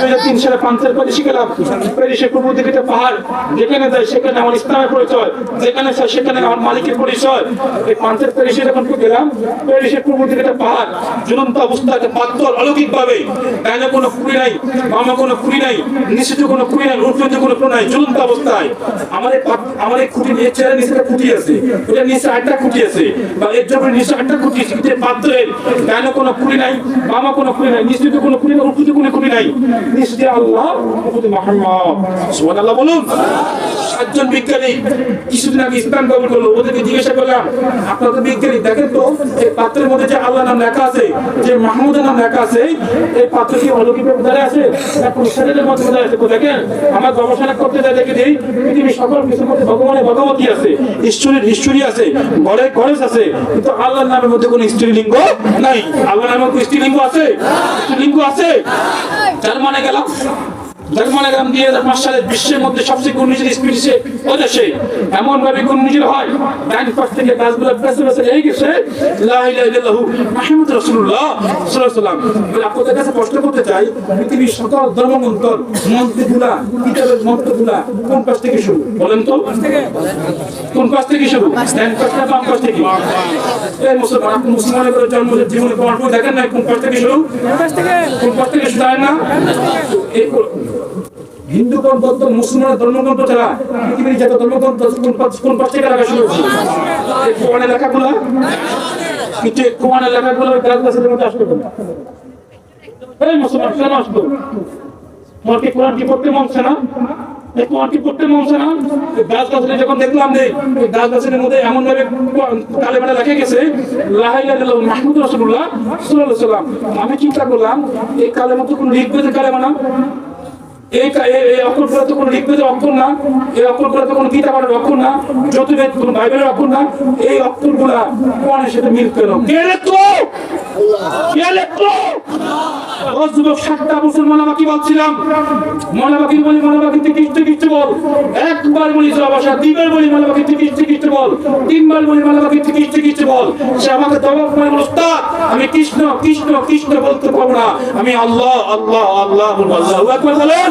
দুই হাজার তিন সালে পাঞ্চের প্যারিসে গেলাম প্যারিসের পূর্ব দিকে পাহাড়, যেখানে যাই সেখানে আমার ইসলামের পরিচয়, যেখানে যাই সেখানে আমার মালিকের পরিচয়। এই পাঞ্চের প্যারিসে যখন গেলাম প্যারিসের পূর্ব দিকে পাহাড়, ঝুলন্ত অবস্থা একটা অলৌকিক ভাবে ডাইনে কোনো খুঁড়ি নাই, বামে কোনো খুঁড়ি নাই নিচে কোনো খুঁড়ি নাই উপরে কোনো খুঁড়ি নাই, ঝুলন্ত অবস্থায়। আমার এই আমার এই খুঁটি নিয়ে চেয়ারের নিচে একটা খুঁটি আছে এটা নিচে আটটা খুঁটি আছে, বা এর জন্য নিচে আটটা খুঁটি আছে কিন্তু পাত্রের ডাইনে কোনো খুঁড়ি নাই, বামে কোনো খুঁড়ি নাই নিচে কোনো খুঁড়ি নাই উপরে কোনো খুঁড়ি নাই। আল্লাহ উপরে মোহাম্মদ। সুবহানাল্লাহ বলুন। সাতজন বিজ্ঞানী কিছুদিন আগে ইসলাম কবুল করল ওদেরকে জিজ্ঞাসা করলাম আপনারা তো বিজ্ঞানী দেখেন তো এই পাত্রের মধ্যে যে আল্লাহ নাম লেখা আছে যে মাহমুদের নাম লেখা আছে এই পাত্র কি অলৌকিক আছে না কোন শরীরের মধ্যে আছে? দেখেন আমার গবেষণা করতে যাই দেখে দিই পৃথিবীর সকল কিছু মধ্যে ভগবানের ভগবতী আছে ঈশ্বরের ঈশ্বরী আছে ঘরে গণেশ আছে কিন্তু আল্লাহর নামের মধ্যে কোনো স্ত্রীলিঙ্গ নাই। আল্লাহর নামের কোনো স্ত্রীলিঙ্গ আছে? স্ত্রীলিঙ্গ আছে? যার মানে গেলাম জার্মানি গ্রাম দুই হাজার পাঁচ সালে বিশ্বের মধ্যে সবচেয়ে ঘূর্ণিঝড় ও দেশে এমন ভাবে ঘূর্ণিঝড় হয় পাশ থেকে গাছগুলো বেঁচে বেঁচে লেগে গেছে। লা ইলাহা ইল্লাল্লাহু মুহাম্মাদুর রাসূলুল্লাহ সাল্লাল্লাহু আলাইহি ওয়াসাল্লাম। আমি আপনাদের কাছে প্রশ্ন করতে চাই পৃথিবীর সকল ধর্মগ্রন্থ মন্ত্রগুলা কিতাবের মন্ত্রগুলা কোন পাশ থেকে শুরু? বলেন তো। কোন পাশ থেকে শুরু? ডাইন পাশ না বাম পাশ থেকে? এই মুসলমান আপনি মুসলমানের করে জন্ম জীবনে প্রমাণ দেখেন না কোন পাশ থেকে শুরু? কোন পাশ থেকে? শুরু? হয় না? হিন্দু বৌদ্ধ মুসলমান ধর্মগ্রন্থ ছাড়া পৃথিবীর যত ধর্মগ্রন্থ কোন কোন থেকে লেখা শুরু এই কোরআনের লেখাগুলো? এই কোরআনের লেখাগুলো গাছের মধ্যে আসলো কেন? এই মুসলমান কেন কি কোরআন কি পড়তে মন না? না? গাছ গাছরে যখন দেখলাম গাছ মধ্যে এমন ভাবে আমি চিন্তা করলাম, এই কালেমা তো কোনো লিখবে কালেমা না? বলি একবার বলি জবাসা দুইবার বলি মনাবাকি থেকে কিস্তে কিস্তে বল। তিনবার বলি মনাবাকি থেকে কিস্তে কিস্তে বল। সে আমাকে দবাব করে বল আমি কৃষ্ণ কৃষ্ণ কৃষ্ণ বলতে পারব না। আমি আল্লাহ আল্লাহ আল্লাহ বলেন।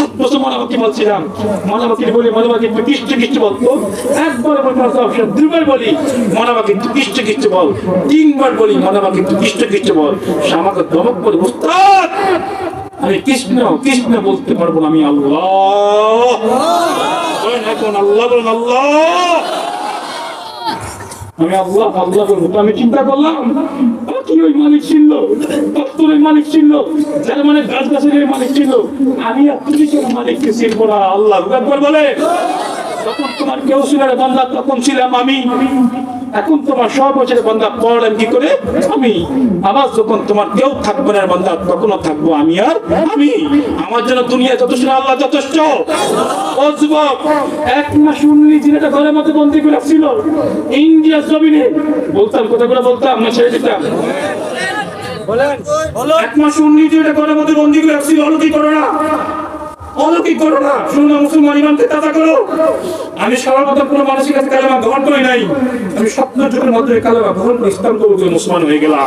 একটু কিচ্ছু বলি। তিনবার বলি, মানাবাকি একটু কিচ্ছু কিচ্ছু বল। সে ধমক করে, উস্তাদ, আমি কৃষ্ণ কৃষ্ণ বলতে পারব না আমি আল্লাহ। এখন আল্লাহ আল্লাহ। আমি আল্লাহ আল্লাহ বলব আমি চিন্তা করলাম কি ওই মালিক ছিল দপ্তরের মালিক ছিল যার মানে গাছ গাছের মালিক ছিল আমি তুমি কেন মালিককে চিনবো না? আল্লাহ বলে তখন তোমার কেউ ছিল বান্দা, তখন ছিলাম আমি। এখন তোমার সব বছরের বন্ধা পড়লেন কি করে? আমি। আবার যখন তোমার কেউ থাকবে না বান্দা তখনও থাকব আমি আর আমি। আমার জন্য দুনিয়া যথেষ্ট আল্লাহ যথেষ্ট। ও যুবক এক মাস উন্নি যেটা ঘরের মধ্যে বন্দি করে ছিল। ইন্ডিয়া জমিনে। বলতাম কথাগুলো বলতাম না ছেড়ে দিতাম। এক মাস উন্নি যেটা ঘরের মধ্যে বন্দি করে রাখছিল অলৌকিক করো না? অলৌকিক করো না শুনো মুসলমান ইমানকে তাজা করো। আমি মতো কোনো মানুষের কাছে কালেমা গ্রহণ করি নাই। আমি স্বপ্ন যুগের মাধ্যমে কালেমা গ্রহণ করে ইসলাম কবুল করে মুসলমান হয়ে গেলাম।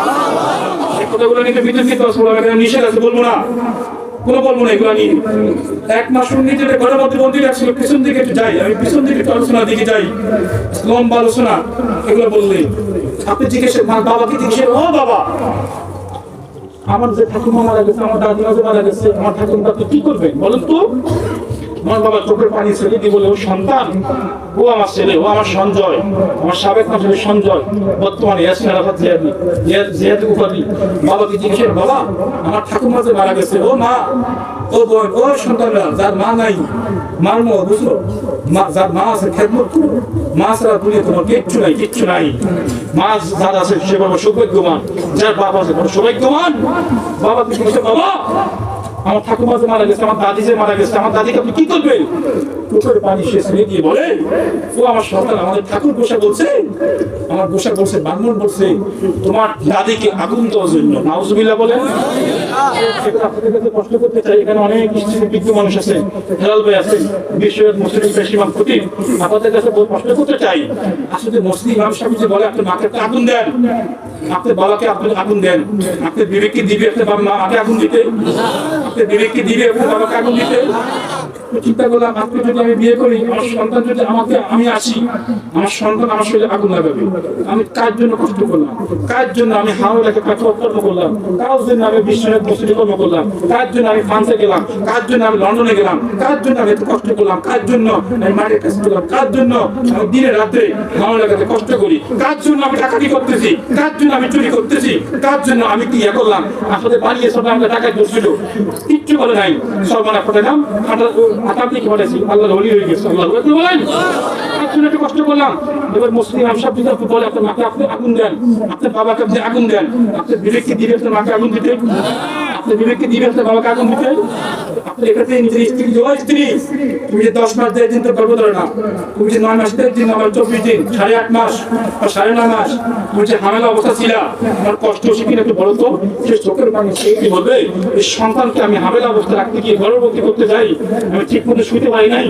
এই কথাগুলো নিয়ে বিতর্কিত আমি নিষেধ আছে, বলব না। কোনো বলব না এগুলো নিয়ে। এক মাস উন্নি যেটা ঘরের মধ্যে বন্দি রাখছিল পিছন দিকে একটু যাই। আমি পিছন দিকে একটু আলোচনা দিকে যাই। লম্বা আলোচনা, এগুলো বললে আপনি জিজ্ঞেস বাবাকে জিজ্ঞেস ও বাবা। আমার যে ঠাকুমা মারা গেছে, আমার দাদিমা যে মারা গেছে, আমার ঠাকুমা তো কি করবেন বলেন তো? আমার বাবা চোখের পানি ছেড়ে দিয়ে বলে ও সন্তান, ও আমার ছেলে, ও আমার সঞ্জয়, আমার সাবেক নাম সঞ্জয়, বর্তমানে ইয়াসিন আরাফাত জিয়াদি জিয়াদ উপাধি। বাবাকে জিজ্ঞেস, বাবা, আমার ঠাকুমা যে মারা গেছে, ও মা, ও বোন ও সন্তানরা, যার মা নাই মার মো বুঝলো মাছ মা আছে, খেদমত করো। মা তোমার কিচ্ছু নাই কিচ্ছু নাই। মা যার আছে, সে বড় সৌভাগ্যবান। যার বাবা আছে সৌভাগ্যবান। বাবা, তুমি বাবা? আমার ঠাকুমা যে মারা গেছে, আমার দাদি যে মারা গেছে, আমার দাদিকে আপনি কি করবেন? পুকুরে পানি সে ছেড়ে দিয়ে বলে, ও আমার সন্তান, আমাদের ঠাকুর বসে বলছে, আমার বসে বলছে, ব্রাহ্মণ বলছে, তোমার দাদিকে আগুন দেওয়ার জন্য। নাউজুবিল্লাহ বলেন। আপনাদের করতে চাই, এখানে অনেক বিজ্ঞ মানুষ আছে, হেলাল ভাই আছে বিশ্বের মুসলিম বেশিরভাগ ক্ষতি। আপনাদের কাছে প্রশ্ন করতে চাই। আসলে মুসলিম ইমাম সাহেব যে বলে, আপনি মাকে আগুন দেন। আপনি বাবাকে আপনি আগুন দেন। আপনি বিবেককে দিবে, আপনি বাবা মাকে আগুন দিতে। আপনি কি দিবে? আপনি বাবাকে দিতে। চিন্তা করলাম আজকে যদি আমি বিয়ে করি আমার সন্তান যদি আমাকে আমি আসি আমার সন্তান আমার শরীরে আগুন লাগাবে আমি কার জন্য কষ্ট করলাম কার জন্য আমি হাওড়াকে কর্ম করলাম কার জন্য আমি বিশ্বনাথ বসুটি কর্ম করলাম কার জন্য আমি ফ্রান্সে গেলাম কার জন্য আমি লন্ডনে গেলাম কার জন্য আমি কষ্ট করলাম কার জন্য আমি মাঠের কাছে গেলাম কার জন্য আমি দিনে রাত্রে হাওড়াকে কষ্ট করি কার জন্য আমি টাকাটি করতেছি কার জন্য আমি চুরি করতেছি কার জন্য আমি কি ইয়ে করলাম আসলে বাড়িয়ে সব আমাকে টাকায় ধরছিল কিচ্ছু বলে নাই সব মানে আল্লাহ হলি হয়ে গেছে। আল্লাহ বলেন। কষ্ট করলাম। এবার মুসলিম বলে, আপনার মাকে আপনি আগুন দেন, আপনার বাবাকে আপনি আগুন দেন আপনার বিবেককে দিবে আপনার মাকে আগুন দিতে। আপনার বিবেককে দিবে আপনার বাবাকে আগুন দিতে আপনি এখানে নিজের স্ত্রী যে ও স্ত্রী, তুমি যে দশ মাস দেড় দিন তো গর্ভ ধরে না। তুমি যে নয় মাস দেড় দিন আমার চব্বিশ দিন, সাড়ে আট মাস বা সাড়ে নয় মাস তুমি যে হামেলা অবস্থা ছিল, আমার কষ্ট কিনা একটু বলো তো। সে চোখের পানি সে কি বলবে? এই সন্তানকে আমি হামেলা অবস্থা রাখতে গিয়ে গর্ভবতী করতে যাই। আমি ঠিক মতো শুতে পারি নাই।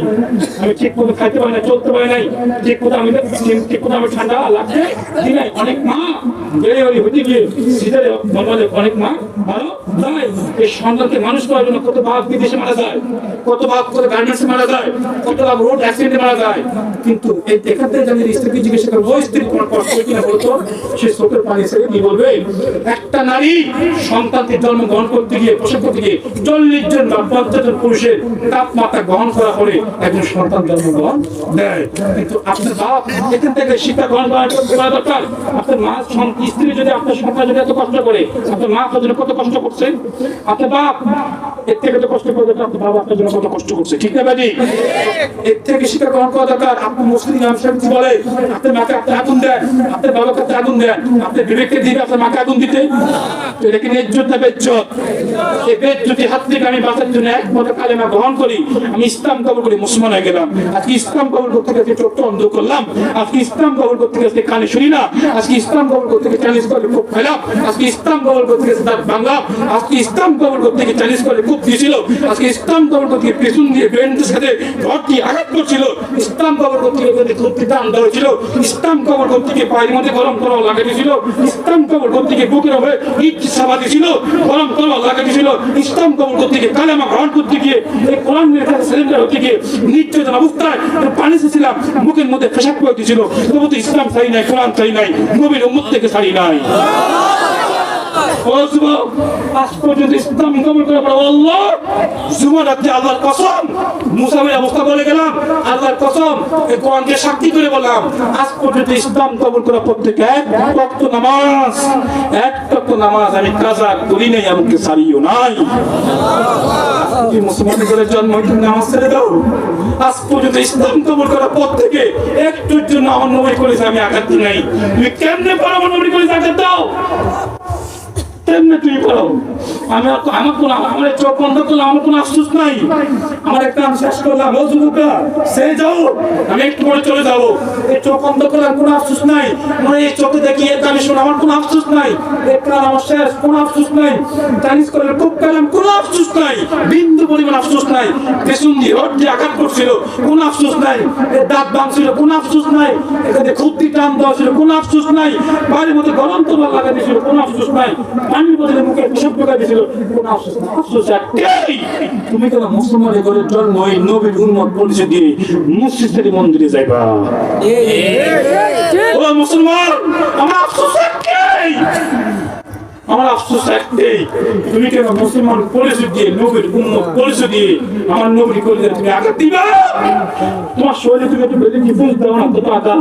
আমি ঠিক মতো খাইতে পারি না চলতে পারি নাই। ঠিক মতো আমি ঠিক মতো আমি ঠান্ডা লাগছে। অনেক মা বেড়ে হতে গিয়ে সিজারে অনেক মা ভালো সন্তানকে মানুষ করার জন্য কত বাপ বিদেশে মারা যায়, কত বাপ কত গার্মেন্টসে মারা যায়, কত বাপ রোড অ্যাক্সিডেন্টে মারা যায়। কিন্তু এই দেখাতে জানি স্ত্রীকে জিজ্ঞাসা করব ওই স্ত্রী তোমার কষ্ট কিনা বলতো? সে চোখের পানি ছেড়ে কি বলবে, একটা নারী সন্তানকে জন্মগ্রহণ করতে গিয়ে, প্রসব করতে গিয়ে চল্লিশ জন বা পঞ্চাশ জন পুরুষের তাপমাত্রা গ্রহণ করা পরে একজন সন্তান জন্মগ্রহণ দেয় কিন্তু আপনার বাপ এখান থেকে শিক্ষা গ্রহণ করা করা দরকার। আপনার মা, স্ত্রী যদি আপনার সন্তান যদি এত কষ্ট করে, আপনার মা আপনার জন্য কত কষ্ট করছে? আমি ইসলাম করি, মুসলমান হয়ে গেলাম। আজকে ইসলাম করতে গেছে চোখটা অন্ধ করলাম। আজকে ইসলাম করতে গেছে কানে শুনি না। আজকে ইসলাম কবর করতে ফেলাম আজকে ইসলাম কবর করতে গেছে বাংলা আজকে ইসলাম কবর গিয়ে চ্যালেঞ্জ করে খুব দিয়েছিল। আজকে ইসলাম কবর গিয়ে পেছন দিয়ে বেরেন্টের সাথে ঘরটি আঘাত করছিল। ইসলাম কবর গিয়ে ওদের খুবটি টান দেওয়া ইসলাম কবর গিয়ে পায়ের মধ্যে গরম করা লাগা দিয়েছিল ইসলাম কবর গিয়ে বুকের হবে ইট সাবা দিয়েছিল। গরম করা লাগা দিয়েছিল ইসলাম কবর গিয়ে কালেমা গ্রহণ করতে গিয়ে এই কোরআন সিলিন্ডার হতে গিয়ে নির্যাতন অবস্থায় পানি ছিলাম মুখের মধ্যে পেশাব করে দিয়েছিল। তবু তো ইসলাম ছাড়ি নাই, কোরআন ছাড়ি নাই, নবীর উম্মত থেকে ছাড়ি নাই। ইসলাম কবুল করে মুসাফির অবস্থা বলে গেলাম কসম সাক্ষী করে বললাম আজ পর্যন্ত ইসলাম কবুল নামাজ আমি করি সারিও নাই। মুসলমান করে জন্ম নামাজ ছেড়ে দাও? আজ পর্যন্ত ইসলাম কবুল একটুর জন্য নবী করেছে আমি আঘাত দিই নাই। তুমি কেমনে পারো করেছে আঘাত দাও? তেমনি তুমি করো আমি আমার কোনো আমার চোখ বন্ধ করলাম আমার কোনো আফসোস নাই আমার একটা আমি শেষ করলাম ও যুবকা সে যাও আমি একটু পরে চলে যাব এই চোখ বন্ধ করলাম কোনো আফসোস নাই আমার এই চোখে দেখি এর গানে শোনা আমার কোনো আফসোস নাই এক কাল আমার শেষ কোনো আফসোস নাই টানিস করে খুব কালাম কোনো আফসোস নাই বিন্দু পরিমাণ আফসোস নাই পেছন দিয়ে রড দিয়ে আঘাত করছিল কোনো আফসোস নাই দাঁত ভাঙছিল কোনো আফসোস নাই এখানে খুদ্দি টান দেওয়া ছিল কোনো আফসোস নাই বাড়ির মধ্যে গরম তোমার লাগা দিয়েছিল কোনো আফসোস নাই পানির বদলে মুখে পেশাব ঢোকা দিয়েছিল কোনো আফসোস আফসোস তুমি কেন মুসলমানের ঘরে জন্ম এই নবীর উন্মত পরিচয় দিয়ে মসজিদের মন্দিরে যাইবা ও মুসলমান আমার আফসোস একটাই আমার আফসোস একটাই, তুমি কেন মুসলমান পরিচয় দিয়ে, নবীর উন্মত পরিচয় দিয়ে আমার নবীর করে তুমি আঘাত দিবা? তোমার শরীরে তুমি একটু বেঁধে ডিফেন্স দাও না, তোমার আঘাত?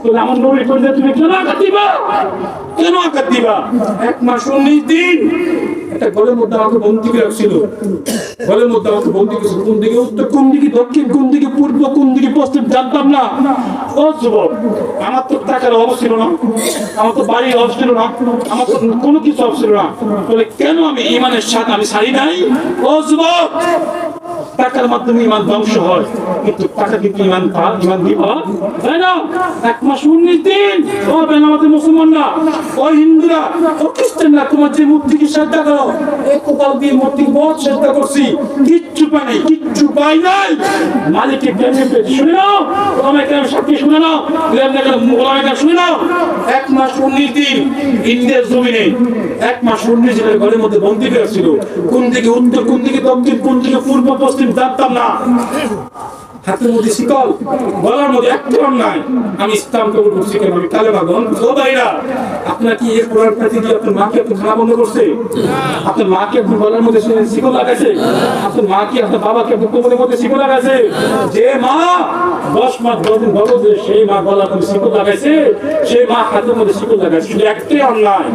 তাহলে আমার নবীর করে তুমি কেন আঘাত দিবা? কেন আঘাত দিবা? এক মাস উনিশ দিন একটা ঘরের মধ্যে আমাকে বন্দি রাখছিল। ঘরের মধ্যে আমাকে বন্দি কোন দিকে? উত্তর কোন দিকে? দক্ষিণ কোন দিকে? পূর্ব কোন দিকে? পশ্চিম? জানতাম না। ও যুবক, আমার তো টাকা টাকার অভাব ছিল না। আমার তো বাড়ির অভাব ছিল না। আমার তো কোনো কিছু অভাব ছিল না। বলে, কেন আমি ইমানের সাথে আমি সারি নাই? ও যুবক টাকার মাধ্যমে ইমান ধ্বংস হয়। কিন্তু টাকা কিন্তু ইমান পা ইমান দিবা? এক মাস উনিশ দিন ও বেন আমাদের মুসলমানরা, ও হিন্দুরা, ও খ্রিস্টানরা, তোমার যে মূর্তিকে শ্রদ্ধা করো এই কোপাল দিয়ে মূর্তিকে বহুত শ্রদ্ধা করছি। কিচ্ছু পাই নাই, কিচ্ছু পাই নাই। পেয়েছি শুনে নাও ওলামা কেন সাক্ষী শুনে নাও শুনে নাও। এক মাস উনিশ দিন ইন্ডিয়ার জমিনে, এক মাস উনিশ দিনের ঘরের মধ্যে বন্দি করে কোন দিকে উত্তর, কোন দিকে দক্ষিণ, কোন দিকে পূর্ব, পশ্চিম জানতাম না। হাতের মধ্যে শিকল, গলার মধ্যে নাই। আমি ইসলাম কবুল করছি কেন? আমি। ও আপনার কি কোরআন কি আপনার মাকে আপনি বন্ধ করছে? আপনার মাকে আপনি গলার মধ্যে শিকল লাগাইছে? আপনার মা কি আপনার বাবাকে কোমরের মধ্যে শিকল লাগাইছে? যে মা, দশ মাস দশ দিন বড় যে সেই মা গলার মধ্যে শিকল লাগাইছে, সেই মা হাতের মধ্যে শিকল লাগাইছে। শুধু একটাই অন্যায়।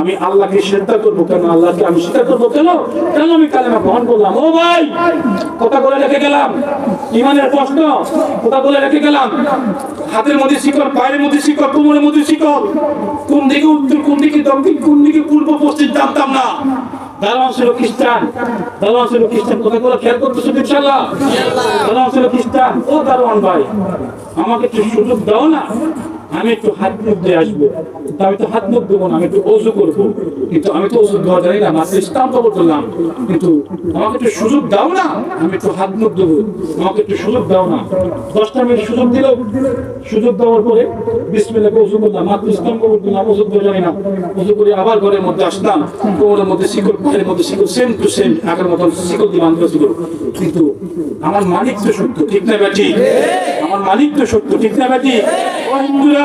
আমি আল্লাহকে শ্রদ্ধা করব কেন? আল্লাহকে আমি স্বীকার করব কেন? কেন আমি কালেমা গ্রহণ করলাম? ও ভাই, কথা বলে রেখে গেলাম। ইমানের প্রশ্ন। কথা বলে রেখে গেলাম, হাতের মধ্যে শিকল পায়ের মধ্যে শিকল কোমরের মধ্যে শিকল কোন দিকে উত্তর, কোন দিকে দক্ষিণ, কোন দিকে পূর্ব, পশ্চিম জানতাম না। খেয়াল ও দারোয়ান ভাই, আমাকে একটু সুযোগ দাও না, আমি একটু হাত মুখ দিয়ে আসব। আমি তো হাত মুখ দেবো না, আমি একটু অজু করব। কিন্তু আমি তো ওষুধ দেওয়া জানি না মাত্র ইসলাম কবর করলাম। কিন্তু আমাকে একটু সুযোগ দাও না আমি একটু হাত মুখ দেবো আমাকে একটু সুযোগ দাও না। দশটা মিনিট সুযোগ দিল। সুযোগ দেওয়ার পরে বিসমিল্লাকে ওষুধ করলাম মাত্র ইসলাম কবর করলাম ওষুধ দেওয়া জানি না। ওষুধ করে আবার ঘরের মধ্যে আসলাম। কোমরের মধ্যে শিকল পায়ের মধ্যে শিকল সেম টু সেম আগের মতন শিকল দিয়ে বাঁধতে ছিল কিন্তু আমার মালিক তো সত্য ঠিক না ব্যাটি? আমার মালিক তো সত্য ঠিক না ব্যাটি? ও হিন্দুরা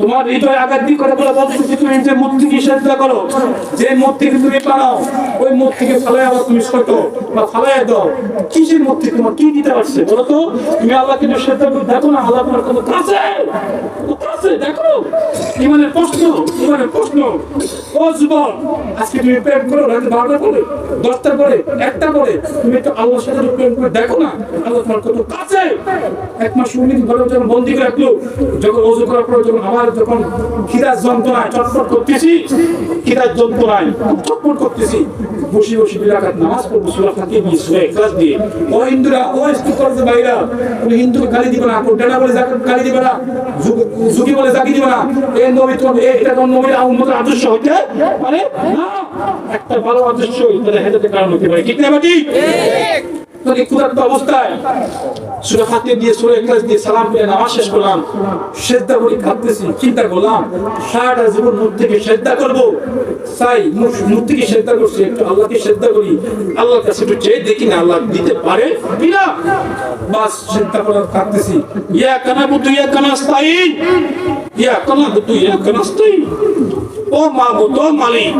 তোমার হৃদয় আঘাত দিয়ে কথা বলে তুমি যে মূর্তিকে শ্রদ্ধা করো। যে মূর্তিকে তুমি বানাও, ওই মূর্তিকে ফালাই আবার তুমি ছোট বা ফালাই দাও। কিসের মূর্তি? তোমার কি দিতে পারছে? বলো তো, তুমি আল্লাহকে শ্রদ্ধা করে, দেখো না, আল্লাহ তোমার কত কাছে কাছে দেখো। ইমানের প্রশ্ন ইমানের প্রশ্ন। ও যুবক, আজকে তুমি প্রেম করো রাতে বারোটা করে দশটা করে একটা করে তুমি একটু আল্লাহর সাথে প্রেম করে দেখো না, আল্লাহ তোমার কত কাছে। এক মাস উনিশ ঘরে যখন বন্দি করে রাখল, যখন ওজু করার পর যখন আবার যখন খিদার যন্ত্রণায় চটপট করতেছি, খিদার যন্ত্রণায় চটপট করতেছি, বসে বসে বিরাকাত নামাজ পড়ব, সুরা ফাতিহা দিয়ে, সুরা ইখলাস দিয়ে। ও হিন্দুরা, ও স্কুল কলেজের বাইরা তুমি হিন্দুকে গালি দিবে না, কোন ডেনা বলে গালি দিবে না যুগি বলে জাকি দিবে না? এই নবী এটা তো নবীর উম্মতের আদর্শ হইতে মানে না, একটা ভালো আদর্শ হইতে হেদায়েতের কারণ হতে পারে। ঠিক না, বাটি? তোকে ক্ষুধার্ত অবস্থায় সুরে ফাতে দিয়ে, সুরে ক্লাস দিয়ে সালাম পেয়ে নামাজ শেষ করলাম শ্রদ্ধা করি খাচ্তেছি চিন্তা করলাম, সারাটা জীবন মুখ থেকে শ্রদ্ধা করব। তাই মুখ থেকে শ্রদ্ধা করছি, একটু আল্লাহকে শ্রদ্ধা করি। আল্লাহর কাছে একটু চেয়ে দেখি না, আল্লাহ দিতে পারে কিনা। বাস শ্রদ্ধা করে খাচ্তেছি ইয়া কানা বুতু ইয়া কানাস্তাই ইয়া কানা বুতু ইয়া কানাস্তাই ও মাবুদ ও মালিক।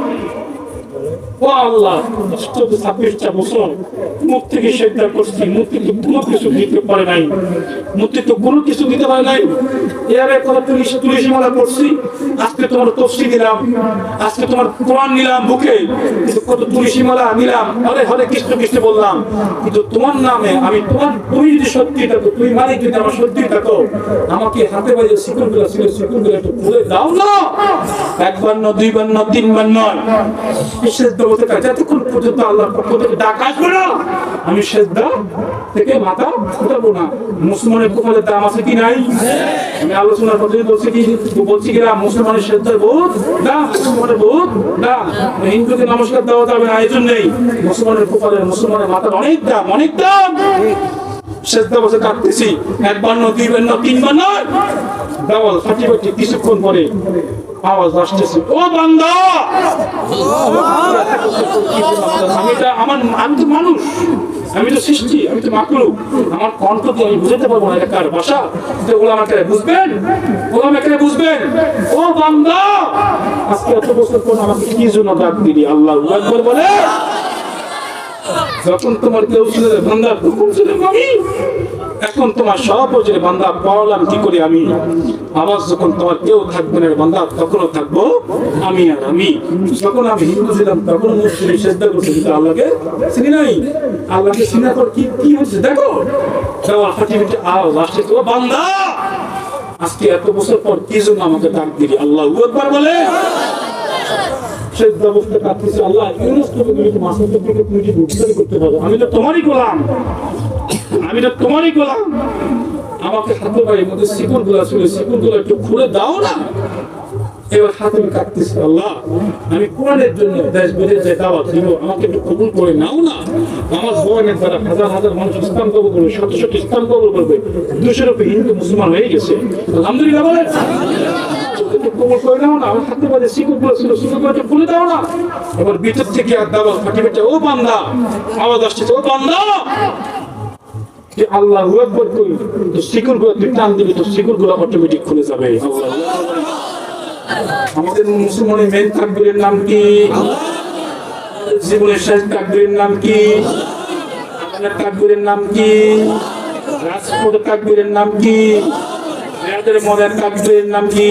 কৃষ্ণ কৃষ্ণ বললাম, কিন্তু তোমার নামে আমি তোমার তুমি যদি সত্যি থাকো, তুমি যদি আমার সত্যি থাকো, আমাকে হাতে বাজে শিকলগুলো ছিল একটু খুলে দাও না। একবার না, দুইবার না, তিনবার নয়। বলতে যতক্ষণ পর্যন্ত পক্ষ থেকে ডাক না, আমি শ্রদ্ধা থেকে মাথা ফুটাবো না। মুসলমানের দাম আছে কি নাই? আমি আলোচনার বলছি কি বলছি মুসলমানের দাম মুসলমানের হিন্দুকে নমস্কার দেওয়া যাবে না, এই জন্যই মুসলমানের মুসলমানের মাথার অনেক দাম অনেক দাম। শ্রদ্ধা বসে কাটতেছি একবার না দুইবার না তিনবার নয় দেওয়াল ফাটি ফাটি কিছুক্ষণ পরে আওয়াজ আসতেছে। ও বান্দা! আমি তো আমার আমি তো মানুষ। আমি তো সৃষ্টি, আমি তো মাকলু আমার কণ্ঠ দিয়ে আমি বুঝাতে পারব না এটা কার ভাষা। তো ওলাম আমাকে বুঝবেন? ওলাম আমাকে বুঝবেন? ও বান্দা! আজকে এত বছর পর আমাকে কি জন্য ডাক দিলি? আল্লাহ বলে। যখন তোমার কেউ ছিল বান্দা হুকুম ছিল আমি এখন তোমার সব যে বান্দা পাওয়ালাম কি করে আমি? আবার যখন তোমার কেউ থাকবে না, বান্দা তখনও থাকব আমি আর আমি। যখন আমি হিন্দু ছিলাম, তখন মুসলিম শ্রদ্ধা করছি কিন্তু আল্লাহকে চিনি নাই? আল্লাহকে চিনা কর কি কি হচ্ছে? দেখো আওয়াজ আসছে তো বান্দা! আজকে এত বছর পর কি জন্য আমাকে ডাক দিলি? আল্লাহ বলে। কাটতেছে আল্লাহ তুমি থেকে তুমি কি করতে পারো। আমি তো তোমারই গোলাম। আমি তো তোমারই গোলাম। আমাকে হাতে পাই মধ্যে গুলা ছিল একটু খুলে দাও না। এবার হাতে কাটতেছি আল্লাহ, আমি কোরআনের জন্য দেশ বিদেশে দাওয়াত দিব, আমাকে একটু কবুল করে নাও না। আমার ভগবানের দ্বারা হাজার হাজার মানুষ ইসলাম কবুল করবে, শত শত ইসলাম কবুল করবে। দুশোর উপরে হিন্দু মুসলমান হয়ে গেছে। আলহামদুলিল্লাহ বলে না, আমার হাতে বাজে শিকড় ছিল, শিকড় খুলে দাও না। এবার ভিতর থেকে আর দাওয়াত ফাটি ও বান্দা, আওয়াজ আসছে, ও বান্দা। যে আল্লাহ আকবর করি তো শিকড়গুলো তুই টান দিবি তো শিকড়গুলো অটোমেটিক খুলে যাবে। আমাদের মুসলমানের মেন তাকবীরের নাম কি? জীবনের শেষ তাকবীরের নাম কি? তাকবীরের নাম কি? রাজপথের তাকবীরের নাম কি? মেয়াদের মদের তাকবীরের নাম কি?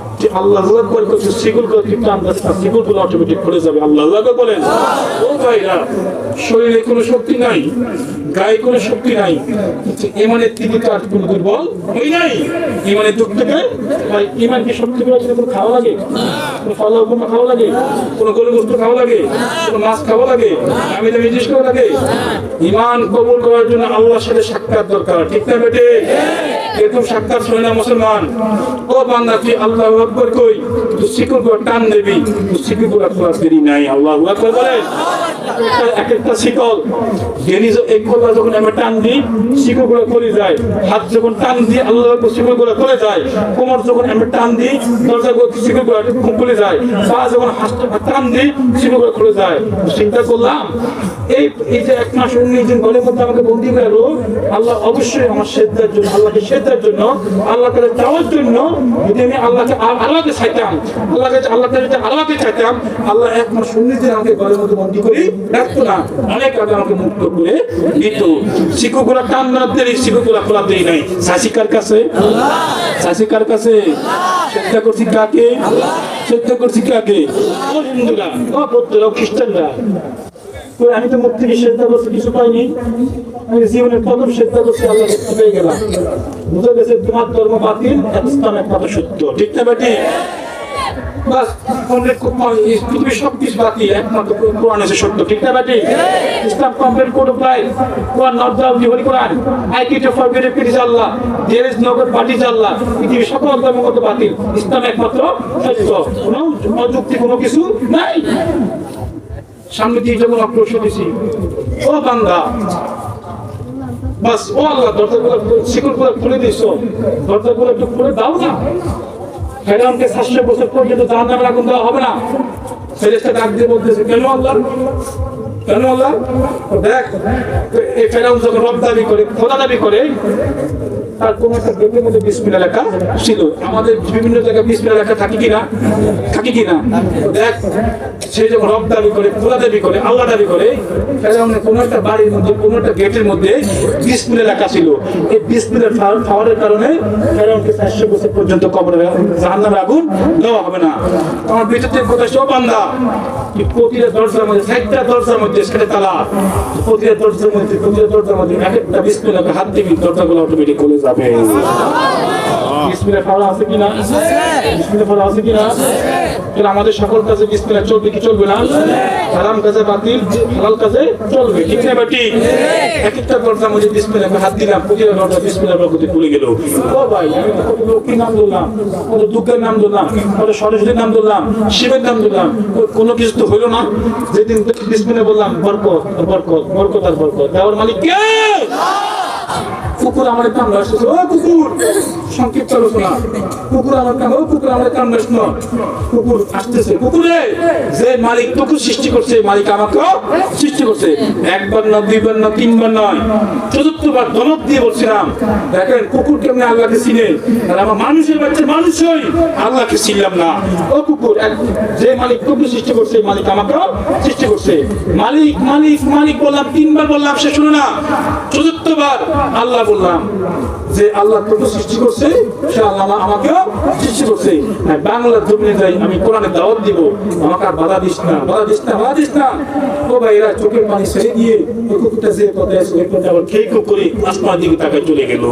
যে আল্লাহ করে করছে কিন্তু আন্দাজ সিগুলগুলো অটোমেটিক খুলে যাবে। আল্লাহ বলেন, ও ভাইরা, শরীরে কোনো শক্তি নাই, গায়ে কোনো শক্তি নাই, কিন্তু ইমানের থেকে তো আর কোনো দুর্বল হই নাই। ইমানের থেকে, ভাই ইমান কি শক্তি করে কোনো খাওয়া লাগে? কোনো ফল কোনো খাওয়া লাগে? কোনো গরু গোস্ত খাওয়া লাগে? কোনো মাছ খাওয়া লাগে? আমি দামি জিনিস খাওয়া লাগে ইমান কবুল করার জন্য আল্লাহর সাথে সাক্ষাৎ দরকার, ঠিক না বেটে? সাক্ষাৎ না মুসলমান? ও বান্দা, তুই আল্লাহ আকবর কই? তুই শিকড় করে টান দেবি। তুই শিকড় করে খোলা নাই, আল্লাহ আকবর বলে। এক একটা শিকল গেলি এক কলা যখন আমি টান দিই যায়। হাত যখন টান আল্লাহ যায়, কোমর যখন আমি টান দিই দরজা খুলে যায়। পা যখন টান দিই খুলে যায়। চিন্তা করলাম, এই এই যে এক মাস উনিশ দিন ঘরের মধ্যে আমাকে বন্দি করে আল্লাহ অবশ্যই আমার সেদ্ধার জন্য, আল্লাহকে সেদ্ধার জন্য আল্লাহ কাছে চাওয়ার জন্য যদি আমি আল্লাহকে আল্লাহকে চাইতাম আল্লাহকে আল্লাহকে যদি আল্লাহকে চাইতাম, আল্লাহ এক মাস আমাকে ঘরের মধ্যে বন্দি করে রাখতো না। অনেক আগে আমাকে মুক্ত করে দিত। শিক্ষকগুলা টান না দেরি শিক্ষকগুলা খোলা দেই নাই। শাসিকার কাছে? শাসিকার কাছে? শ্রদ্ধা করছি কাকে? শ্রদ্ধা করছি কাকে? ও হিন্দুরা, ও বৌদ্ধরা খ্রিস্টানরা। আমি তো শ্রদ্ধা করছি, কিছু পাইনি। আমি জীবনের পৃথিবীর সব কিছু ইসলাম একমাত্র কোনো কোনো কিছু নাই। সামনে দিয়ে যখন অগ্রসর দিছি ও বান্দা বাস, ও আল্লাহ, দরজাগুলো শিকড়গুলো খুলে দিছো দরজাগুলো একটু খুলে দাও না। ফেরাউনকে সাতশো বছর পর্যন্ত জাহান নামের আগুন দেওয়া হবে না। ফেরেস্টা ডাক দিয়ে বলতেছে, কেন আল্লাহ? কেন আল্লাহ? দেখ এই ফেরাউন যখন রব দাবি করে, খোদা দাবি করে তার কোন একটা গেটের মধ্যে বিসমিল্লা লেখা ছিল। আমাদের বিভিন্ন জায়গায় বিসমিল্লা লেখা থাকে কিনা? থাকে কিনা? দেখ, সে যখন রব দাবি করে, খোদা দাবি করে, আল্লাহ দাবি করে একটা বাড়ির মধ্যে একটা গেটের মধ্যে বিসমিল্লা লেখা ছিল। এই বিসমিল্লার খাওয়ার কারণে ফেরাউনকে চারশো বছর পর্যন্ত কবরে আগুন দেওয়া হবে না। সব তুই প্রতিটা দরজার মধ্যে দরজার মধ্যে সেটা তালা। প্রতিটা দরজার মধ্যে, প্রতিটা দরজার মধ্যে এক একটা বিসমিল্লা হাত দিবি দরজাগুলো অটোমেটিক খুলে যাবে বিসমিল্লা খাওয়া আছে কিনা? বিসমিল্লা খাওয়া আছে কিনা? তাহলে আমাদের সকল কাজে বিসমিল্লা চলবে কি চলবে না? হারাম কাজে বাতিল হালাল কাজে চলবে। ঠিক না বাটি এক একটা দরজার মধ্যে বিসমিল্লা হাত দিলাম প্রতিটা দরজা বিসমিল্লা বরকতে খুলে গেল। ও ভাই আমি তো কত লক্ষ্মীর নাম ধরলাম কত দুঃখের নাম ধরলাম কত সরস্বতীর নাম ধরলাম শিবের নাম ধরলাম কোনো কিছু তো হইল না? যেদিন বিসমিল্লা বললাম বরকত বরকত বরকত আর বরকত। দেওয়ার মালিক কে? কুকুর আমার কামড় আসছে ও কুকুর, সংক্ষিপ্ত আলোচনা। কুকুর আমার কামড় ও কুকুর আমার কামড় আসলো কুকুর আসতেছে, কুকুরে, যে মালিক কুকুর সৃষ্টি করছে মালিক আমাকে সৃষ্টি করছে। একবার না, দুইবার না, তিনবার নয়, চতুর্থবার ধমক দিয়ে বলছিলাম, দেখেন কুকুর কেমনি আল্লাহকে চিনে, আর আমার মানুষের বাচ্চা মানুষই আল্লাহকে চিনলাম না। ও কুকুর যে মালিক কুকুর সৃষ্টি করছে মালিক আমাকে সৃষ্টি করছে। মালিক মালিক মালিক বললাম, তিনবার বললাম, সে শুনে না। চতুর্থবার আল্লাহ বললাম যে আল্লাহ তোকে সৃষ্টি করছে সে আল্লাহ আমা- আমাকেও সৃষ্টি করছে। হ্যাঁ, বাংলা জমিনে যাই আমি কোরআনে দাওয়াত দিব। আমাকে আর বাধা দিস না বাধা দিস না বাধা দিস না। ও ভাই এরা চোখের পানি ছেড়ে দিয়ে কুকুরটা যে কথা আছে ওই কথা আবার খেয়ে করে আসমান দিকে তাকে চলে গেল।